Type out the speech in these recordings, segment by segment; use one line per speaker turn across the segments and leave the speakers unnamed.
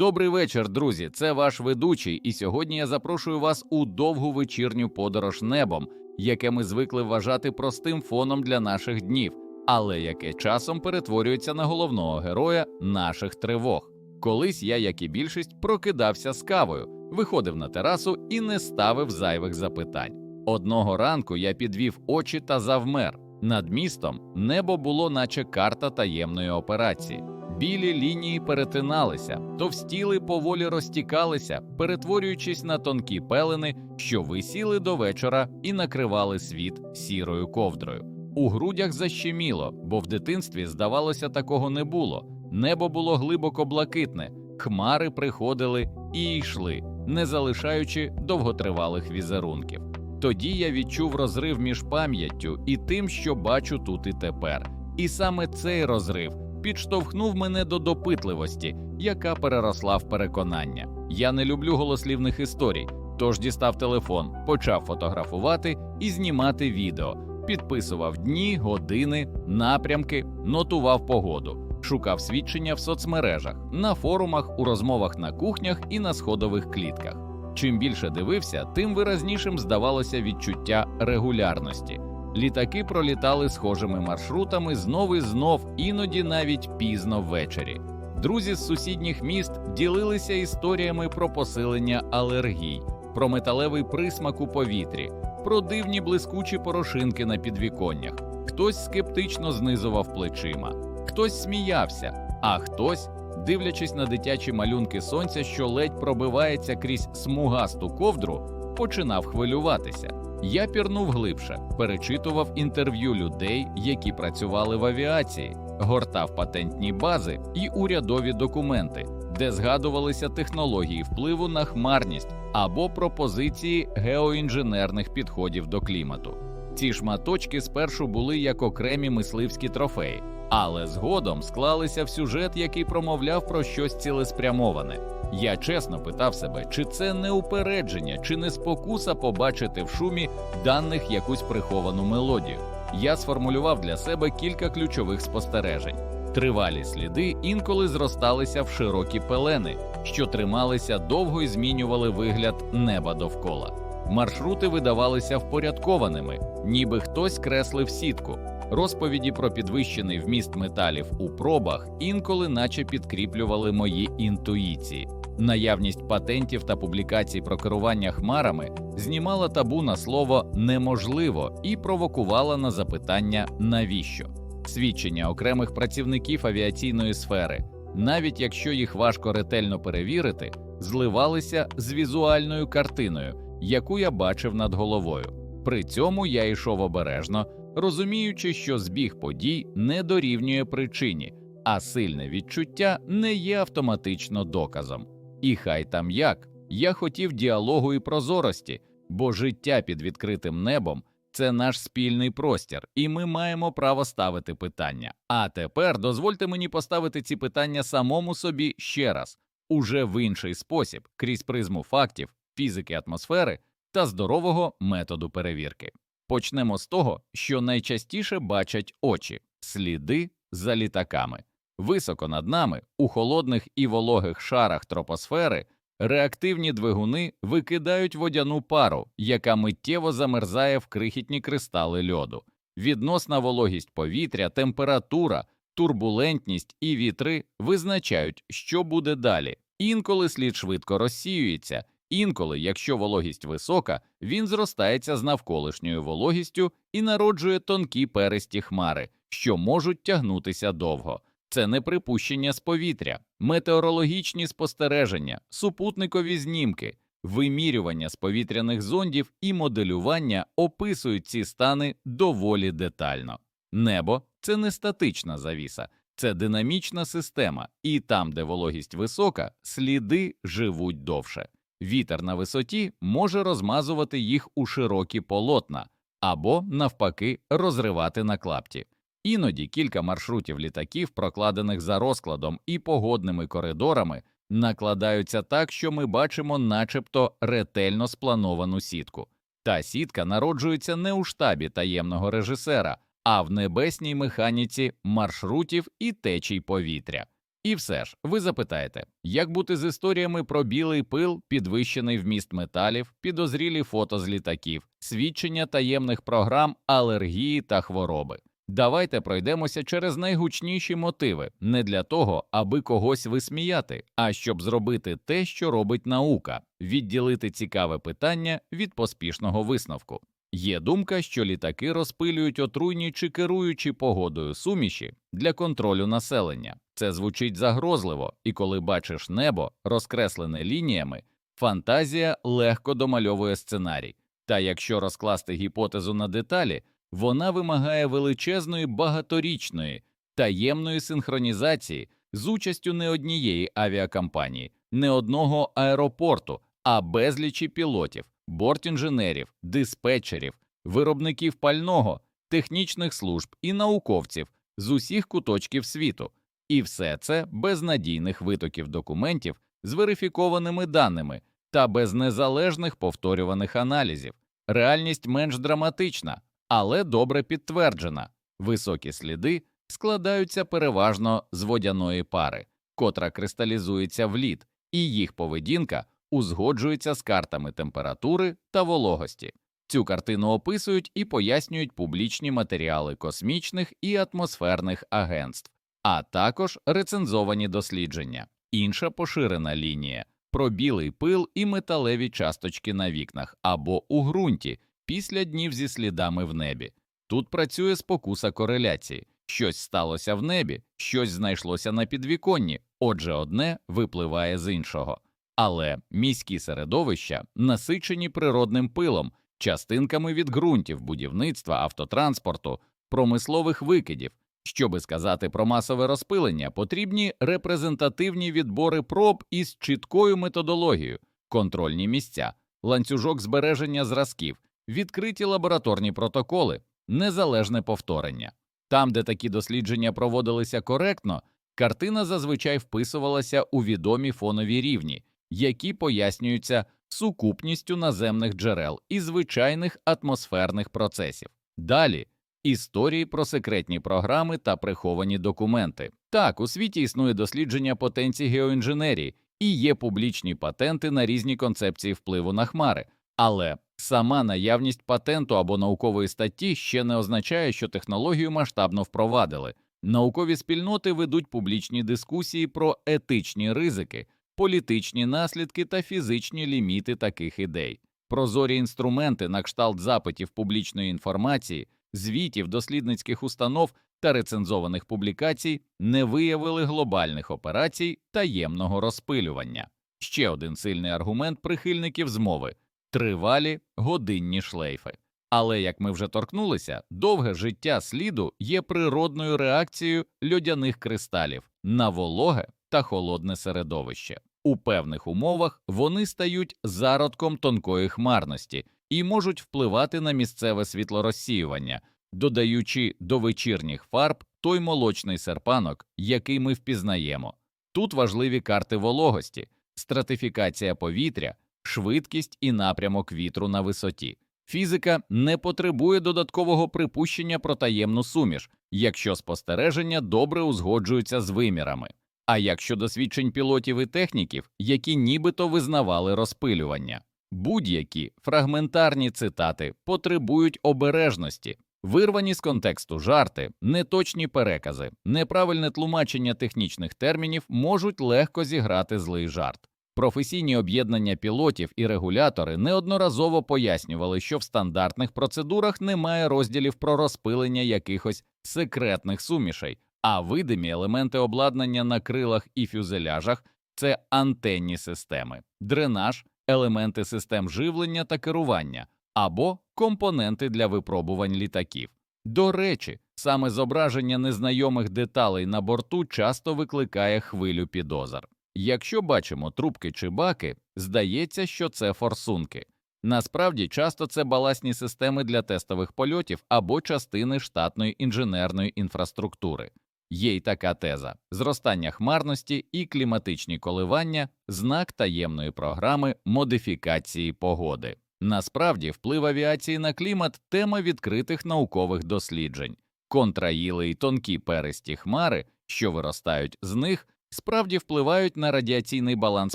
Добрий вечір, друзі. Це ваш ведучий, і сьогодні я запрошую вас у довгу вечірню подорож небом, яке ми звикли вважати простим фоном для наших днів, але яке часом перетворюється на головного героя наших тривог. Колись я, як і більшість, прокидався з кавою, виходив на терасу і не ставив зайвих запитань. Одного ранку я підвів очі та завмер. Над містом небо було, наче карта таємної операції. Білі лінії перетиналися, товстіли поволі розтікалися, перетворюючись на тонкі пелени, що висіли до вечора і накривали світ сірою ковдрою. У грудях защеміло, бо в дитинстві, здавалося, такого не було. Небо було глибоко блакитне, хмари приходили і йшли, не залишаючи довготривалих візерунків. Тоді я відчув розрив між пам'яттю і тим, що бачу тут і тепер. І саме цей розрив підштовхнув мене до допитливості, яка переросла в переконання. Я не люблю голослівних історій, тож дістав телефон, почав фотографувати і знімати відео, підписував дні, години, напрямки, нотував погоду, шукав свідчення в соцмережах, на форумах, у розмовах на кухнях і на сходових клітках. Чим більше дивився, тим виразнішим здавалося відчуття регулярності. Літаки пролітали схожими маршрутами знов і знов, іноді навіть пізно ввечері. Друзі з сусідніх міст ділилися історіями про посилення алергій, про металевий присмак у повітрі, про дивні блискучі порошинки на підвіконнях. Хтось скептично знизував плечима, хтось сміявся, а хтось, дивлячись на дитячі малюнки сонця, що ледь пробивається крізь смугасту ковдру, починав хвилюватися. Я пірнув глибше, перечитував інтерв'ю людей, які працювали в авіації, гортав патентні бази і урядові документи, де згадувалися технології впливу на хмарність або пропозиції геоінженерних підходів до клімату. Ці шматочки спершу були як окремі мисливські трофеї, але згодом склалися в сюжет, який промовляв про щось цілеспрямоване. Я чесно питав себе, чи це не упередження, чи не спокуса побачити в шумі даних якусь приховану мелодію. Я сформулював для себе кілька ключових спостережень. Тривалі сліди інколи зросталися в широкі пелени, що трималися довго і змінювали вигляд неба довкола. Маршрути видавалися впорядкованими, ніби хтось креслив сітку. Розповіді про підвищений вміст металів у пробах інколи наче підкріплювали мої інтуїції. Наявність патентів та публікацій про керування хмарами знімала табу на слово неможливо і провокувала на запитання навіщо свідчення окремих працівників авіаційної сфери, навіть якщо їх важко ретельно перевірити, зливалися з візуальною картиною, яку я бачив над головою. При цьому я йшов обережно, розуміючи, що збіг подій не дорівнює причині, а сильне відчуття не є автоматично доказом. І хай там як, я хотів діалогу і прозорості, бо життя під відкритим небом це наш спільний простір, і ми маємо право ставити питання. А тепер дозвольте мені поставити ці питання самому собі ще раз, уже в інший спосіб, крізь призму фактів, фізики атмосфери та здорового методу перевірки. Почнемо з того, що найчастіше бачать очі сліди за літаками. Високо над нами, у холодних і вологих шарах тропосфери, реактивні двигуни викидають водяну пару, яка миттєво замерзає в крихітні кристали льоду. Відносна вологість повітря, температура, турбулентність і вітри визначають, що буде далі. Інколи слід швидко розсіюється, інколи, якщо вологість висока, він зростається з навколишньою вологістю і народжує тонкі перисті хмари, що можуть тягнутися довго. Це не припущення з повітря, метеорологічні спостереження, супутникові знімки, вимірювання з повітряних зондів і моделювання описують ці стани доволі детально. Небо це не статична завіса, це динамічна система, і там, де вологість висока, сліди живуть довше. Вітер на висоті може розмазувати їх у широкі полотна або, навпаки, розривати на клапті. Іноді кілька маршрутів літаків, прокладених за розкладом і погодними коридорами, накладаються так, що ми бачимо, начебто, ретельно сплановану сітку. Та сітка народжується не у штабі таємного режисера, а в небесній механіці маршрутів і течій повітря. І все ж, ви запитаєте, як бути з історіями про білий пил, підвищений вміст металів, підозрілі фото з літаків, свідчення таємних програм, алергії та хвороби. Давайте пройдемося через найгучніші мотиви не для того, аби когось висміяти, а щоб зробити те, що робить наука, відділити цікаве питання від поспішного висновку. Є думка, що літаки розпилюють отруйні чи керуючи погодою суміші для контролю населення. Це звучить загрозливо, і коли бачиш небо, розкреслене лініями, фантазія легко домальовує сценарій. Та якщо розкласти гіпотезу на деталі, вона вимагає величезної багаторічної таємної синхронізації з участю не однієї авіакомпанії, не одного аеропорту, а безлічі пілотів, бортінженерів, диспетчерів, виробників пального, технічних служб і науковців з усіх куточків світу. І все це без надійних витоків документів з верифікованими даними та без незалежних повторюваних аналізів. Реальність менш драматична, але добре підтверджена. Високі сліди складаються переважно з водяної пари, котра кристалізується в лід, і їх поведінка узгоджується з картами температури та вологості. Цю картину описують і пояснюють публічні матеріали космічних і атмосферних агентств, а також рецензовані дослідження. Інша поширена лінія про білий пил і металеві часточки на вікнах або у ґрунті після днів зі слідами в небі. Тут працює спокуса кореляції. Щось сталося в небі, щось знайшлося на підвіконні, отже, одне випливає з іншого. Але міські середовища насичені природним пилом, частинками від ґрунтів, будівництва, автотранспорту, промислових викидів. Щоби сказати про масове розпилення, потрібні репрезентативні відбори проб із чіткою методологією, контрольні місця, ланцюжок збереження зразків, відкриті лабораторні протоколи, незалежне повторення. Там, де такі дослідження проводилися коректно, картина зазвичай вписувалася у відомі фонові рівні, які пояснюються сукупністю наземних джерел і звичайних атмосферних процесів. Далі історії про секретні програми та приховані документи. Так, у світі існує дослідження потенції геоінженерії і є публічні патенти на різні концепції впливу на хмари, але сама наявність патенту або наукової статті ще не означає, що технологію масштабно впровадили. Наукові спільноти ведуть публічні дискусії про етичні ризики, політичні наслідки та фізичні ліміти таких ідей. Прозорі інструменти на кшталт запитів публічної інформації, звітів дослідницьких установ та рецензованих публікацій не виявили глобальних операцій таємного розпилювання. Ще один сильний аргумент прихильників змови тривалі годинні шлейфи. Але як ми вже торкнулися, довге життя сліду є природною реакцією льодяних кристалів на вологе та холодне середовище. У певних умовах вони стають зародком тонкої хмарності і можуть впливати на місцеве світлорозсіювання, додаючи до вечірніх фарб той молочний серпанок, який ми впізнаємо. Тут важливі карти вологості, стратифікація повітря, швидкість і напрямок вітру на висоті. Фізика не потребує додаткового припущення про таємну суміш, якщо спостереження добре узгоджуються з вимірами. А як щодо свідчень пілотів і техніків, які нібито визнавали розпилювання, будь-які фрагментарні цитати потребують обережності, вирвані з контексту жарти, неточні перекази, неправильне тлумачення технічних термінів можуть легко зіграти злий жарт. Професійні об'єднання пілотів і регулятори неодноразово пояснювали, що в стандартних процедурах немає розділів про розпилення якихось секретних сумішей, а видимі елементи обладнання на крилах і фюзеляжах це антенні системи, дренаж, елементи систем живлення та керування або компоненти для випробувань літаків. До речі, саме зображення незнайомих деталей на борту часто викликає хвилю підозр. Якщо бачимо трубки чи баки, здається, що це форсунки. Насправді, часто це баласні системи для тестових польотів або частини штатної інженерної інфраструктури. Є й така теза: зростання хмарності і кліматичні коливання знак таємної програми модифікації погоди. Насправді, вплив авіації на клімат тема відкритих наукових досліджень. Контраїли й тонкі перисті хмари, що виростають з них, справді впливають на радіаційний баланс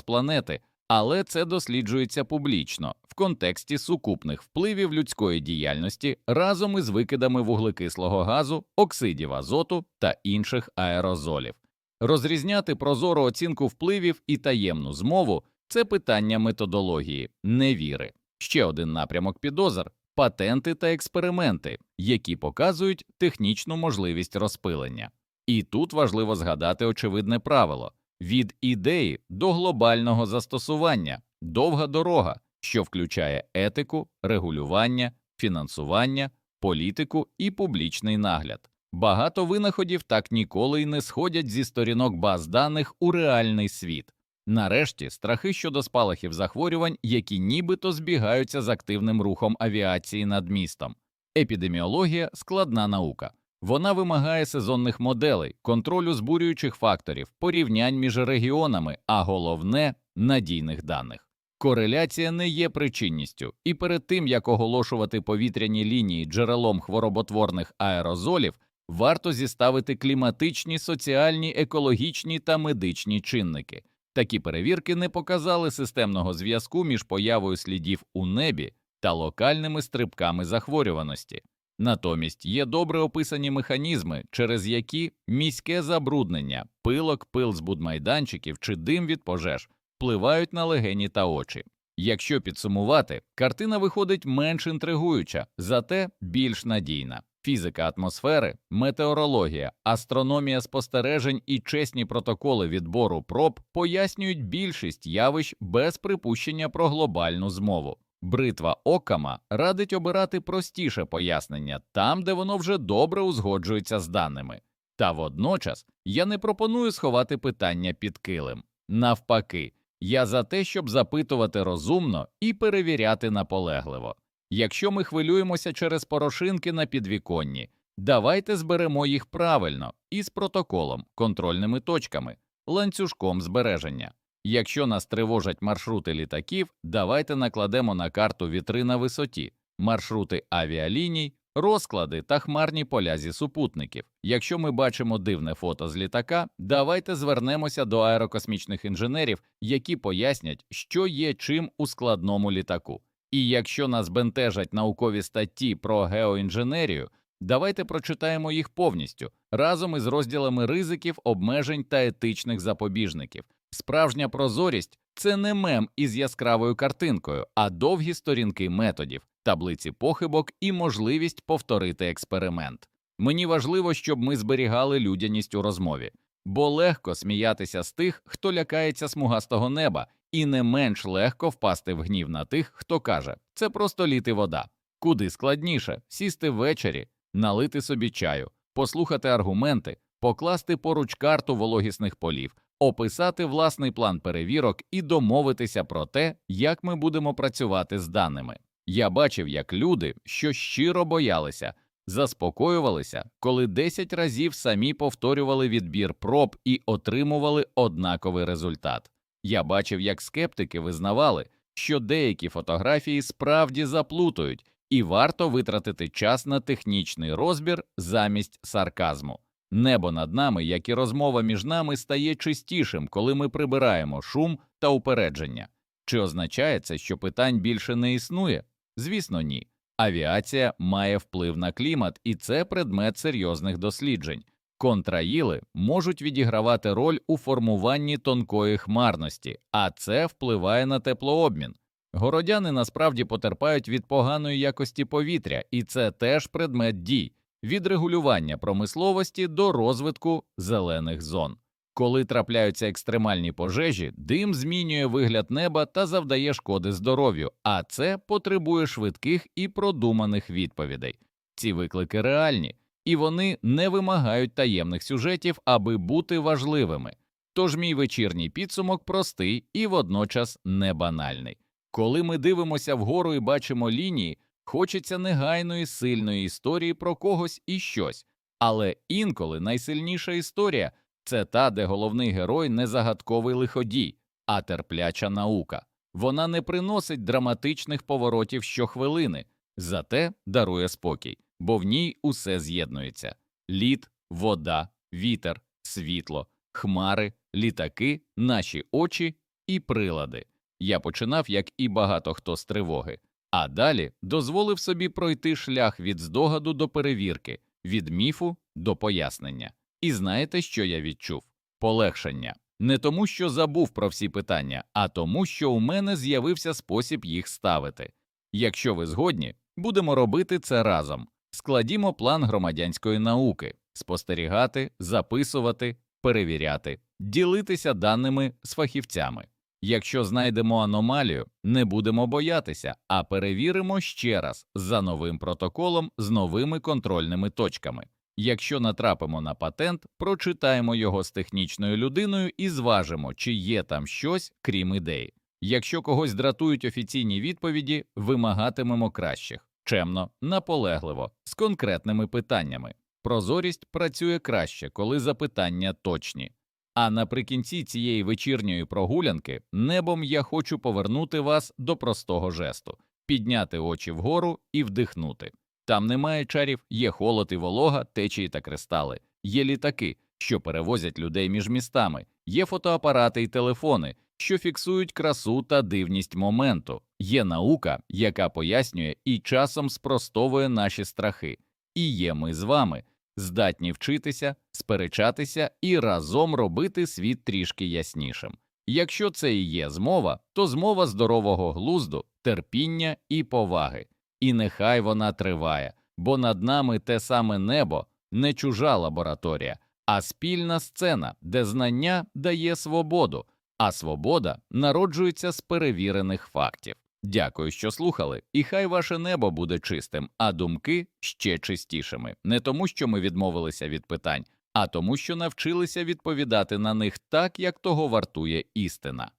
планети, але це досліджується публічно в контексті сукупних впливів людської діяльності разом із викидами вуглекислого газу, оксидів азоту та інших аерозолів. Розрізняти прозору оцінку впливів і таємну змову це питання методології, не віри. Ще один напрямок підозр патенти та експерименти, які показують технічну можливість розпилення. І тут важливо згадати очевидне правило від ідеї до глобального застосування довга дорога, що включає етику, регулювання, фінансування, політику і публічний нагляд. Багато винаходів так ніколи й не сходять зі сторінок баз даних у реальний світ. Нарешті страхи щодо спалахів захворювань, які нібито збігаються з активним рухом авіації над містом. Епідеміологія складна наука. Вона вимагає сезонних моделей, контролю збурюючих факторів, порівнянь між регіонами, а головне надійних даних. Кореляція не є причинністю, і перед тим як оголошувати повітряні лінії джерелом хвороботворних аерозолів, варто зіставити кліматичні, соціальні, екологічні та медичні чинники. Такі перевірки не показали системного зв'язку між появою слідів у небі та локальними стрибками захворюваності. Натомість є добре описані механізми, через які міське забруднення, пилок, пил з будмайданчиків чи дим від пожеж впливають на легені та очі. Якщо підсумувати, картина виходить менш інтригуюча, зате більш надійна. Фізика атмосфери, метеорологія, астрономія спостережень і чесні протоколи відбору проб пояснюють більшість явищ без припущення про глобальну змову. Бритва Окама радить обирати простіше пояснення там, де воно вже добре узгоджується з даними. Та водночас я не пропоную сховати питання під килим. Навпаки, я за те, щоб запитувати розумно і перевіряти наполегливо. Якщо ми хвилюємося через порошинки на підвіконні, давайте зберемо їх правильно із протоколом, контрольними точками, ланцюжком збереження. Якщо нас тривожать маршрути літаків, давайте накладемо на карту вітри на висоті, маршрути авіаліній, розклади та хмарні поля зі супутників. Якщо ми бачимо дивне фото з літака, давайте звернемося до аерокосмічних інженерів, які пояснять, що є чим у складному літаку. І якщо нас бентежать наукові статті про геоінженерію, давайте прочитаємо їх повністю разом із розділами ризиків, обмежень та етичних запобіжників. Справжня прозорість це не мем із яскравою картинкою, а довгі сторінки методів, таблиці похибок і можливість повторити експеримент. Мені важливо, щоб ми зберігали людяність у розмові, бо легко сміятися з тих, хто лякається смугастого неба, і не менш легко впасти в гнів на тих, хто каже це просто літи вода. Куди складніше сісти ввечері, налити собі чаю, послухати аргументи, покласти поруч карту вологісних полів, описати власний план перевірок і домовитися про те, як ми будемо працювати з даними. Я бачив, як люди, що щиро боялися, заспокоювалися, коли 10 разів самі повторювали відбір проб і отримували однаковий результат. Я бачив, як скептики визнавали, що деякі фотографії справді заплутають, і варто витратити час на технічний розбір замість сарказму. Небо над нами, як і розмова між нами, стає чистішим, коли ми прибираємо шум та упередження. Чи означає це, що питань більше не існує? Звісно, ні. Авіація має вплив на клімат, і це предмет серйозних досліджень. Контраїли можуть відігравати роль у формуванні тонкої хмарності, а це впливає на теплообмін. Городяни насправді потерпають від поганої якості повітря, і це теж предмет дій від регулювання промисловості до розвитку зелених зон. Коли трапляються екстремальні пожежі, дим змінює вигляд неба та завдає шкоди здоров'ю, а це потребує швидких і продуманих відповідей. Ці виклики реальні, і вони не вимагають таємних сюжетів, аби бути важливими. Тож мій вечірній підсумок простий і водночас не банальний. Коли ми дивимося вгору і бачимо лінії, хочеться негайної сильної історії про когось і щось, але інколи найсильніша історія це та, де головний герой не загадковий лиходій, а терпляча наука. Вона не приносить драматичних поворотів щохвилини, зате дарує спокій, бо в ній усе з'єднується: лід, вода, вітер, світло, хмари, літаки, наші очі і прилади. Я починав, як і багато хто з тривоги, а далі дозволив собі пройти шлях від здогаду до перевірки, від міфу до пояснення. І знаєте, що я відчув? Полегшення. Не тому, що забув про всі питання, а тому, що у мене з'явився спосіб їх ставити. Якщо ви згодні, будемо робити це разом. Складімо план громадянської науки, спостерігати, записувати, перевіряти, ділитися даними з фахівцями. Якщо знайдемо аномалію, не будемо боятися, а перевіримо ще раз за новим протоколом з новими контрольними точками. Якщо натрапимо на патент, прочитаємо його з технічною людиною і зважимо, чи є там щось, крім ідей. Якщо когось дратують офіційні відповіді, вимагатимемо кращих, чемно, наполегливо, з конкретними питаннями. Прозорість працює краще, коли запитання точні. А наприкінці цієї вечірньої прогулянки небом я хочу повернути вас до простого жесту, підняти очі вгору і вдихнути. Там немає чарів, є холод і волога, течії та кристали, є літаки, що перевозять людей між містами, є фотоапарати і телефони, що фіксують красу та дивність моменту, є наука, яка пояснює і часом спростовує наші страхи, і є ми з вами, здатні вчитися, сперечатися і разом робити світ трішки яснішим. Якщо це і є змова, то змова здорового глузду, терпіння і поваги. І нехай вона триває, бо над нами те саме небо, не чужа лабораторія, а спільна сцена, де знання дає свободу, а свобода народжується з перевірених фактів. Дякую, що слухали, і хай ваше небо буде чистим, а думки ще чистішими. Не тому, що ми відмовилися від питань, а тому, що навчилися відповідати на них так, як того вартує істина.